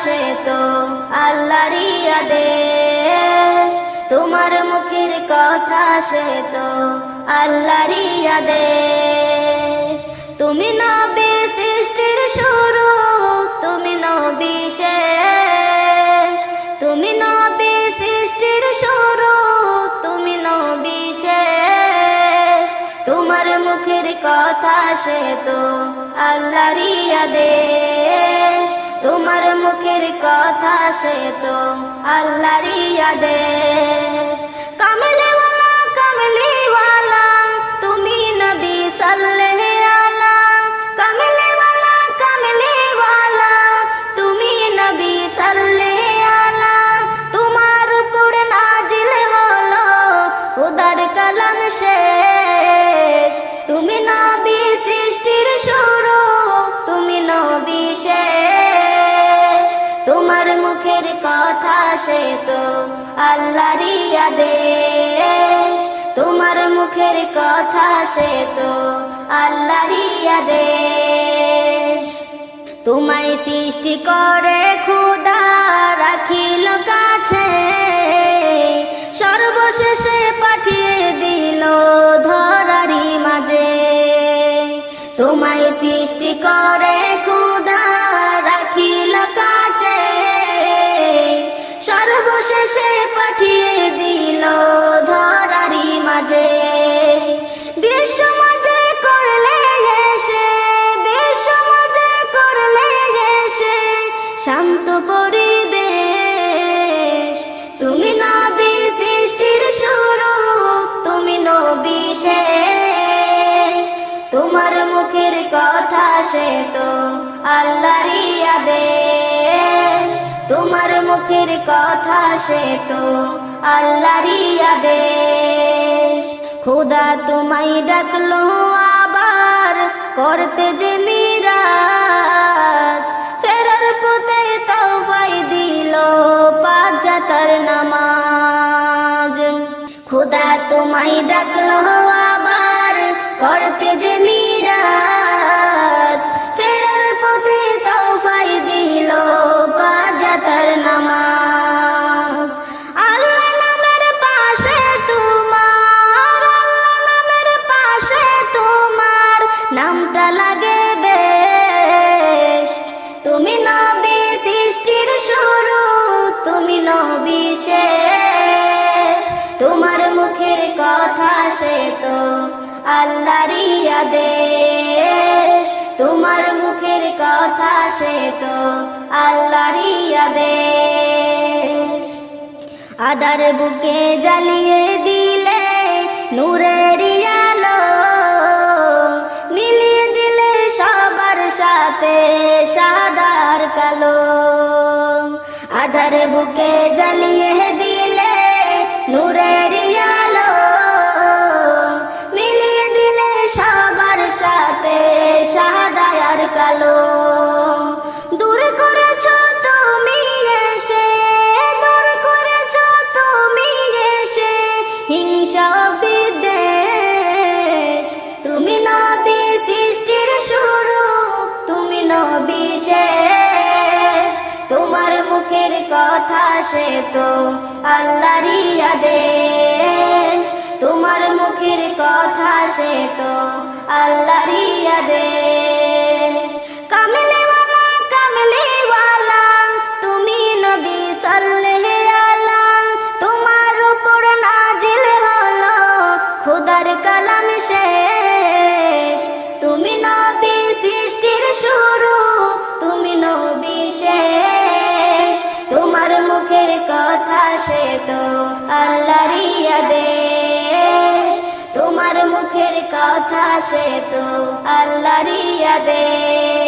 কথা সে তো আল্লাহরই আদেশ। তোমার মুখের কথা সে তো আল্লাহরই আদেশ। তুমি নবী সৃষ্টির শুরু, তুমি নবী শেষ। তুমি নবী সৃষ্টির শুরু, তুমি নবী শেষ। তোমার মুখের কথা সে তো আল্লাহরই আদেশ। তোমার মুখের কথা সে তো আল্লাহরই কামলিওয়ালা কামলিওয়ালা তুমি নবী সাল্লে কথা সে তো আল্লাহরই আদেশ। তোমার মুখের কথা সে তো আল্লাহরই আদেশ। তোমায় সৃষ্টি করে খুদা রাখিল কাছে। সর্বশেষে পাঠিয়ে দিল ধরারি মাঝে। তোমায় সৃষ্টি করে খুদা সর্বশেষে পাঠিয়ে দিল ধরারি মাঝে। শান্ত পরিবেশ। তুমি নবী তুমি তোমার মুখের কথা সে তো আল্লাহরই আদেশ। মুখের কথা সে তো আল্লাহরই আদেশ। খুদা তোমায় ডাকলো আবার করতে যে মিরাজ। ফেরার তোমায় ডাকলো আবার করতে যে মিরাজ। আল্লাহরই আদেশ। তোমার মুখের কথা সে তো আল্লাহরই আদেশ। আদার বুকে জ্বালিয়ে দিলে নূরের আলো। মিলিয়ে দিলে সবার সাথে সাদার কালো। আধার বুকে জ্বালিয়ে কথা সে তো আল্লাহরই আদেশ। তোমার মুখের কথা সে তো আল্লাহরই আদেশ। সে তো আল্লাহরই আদেশ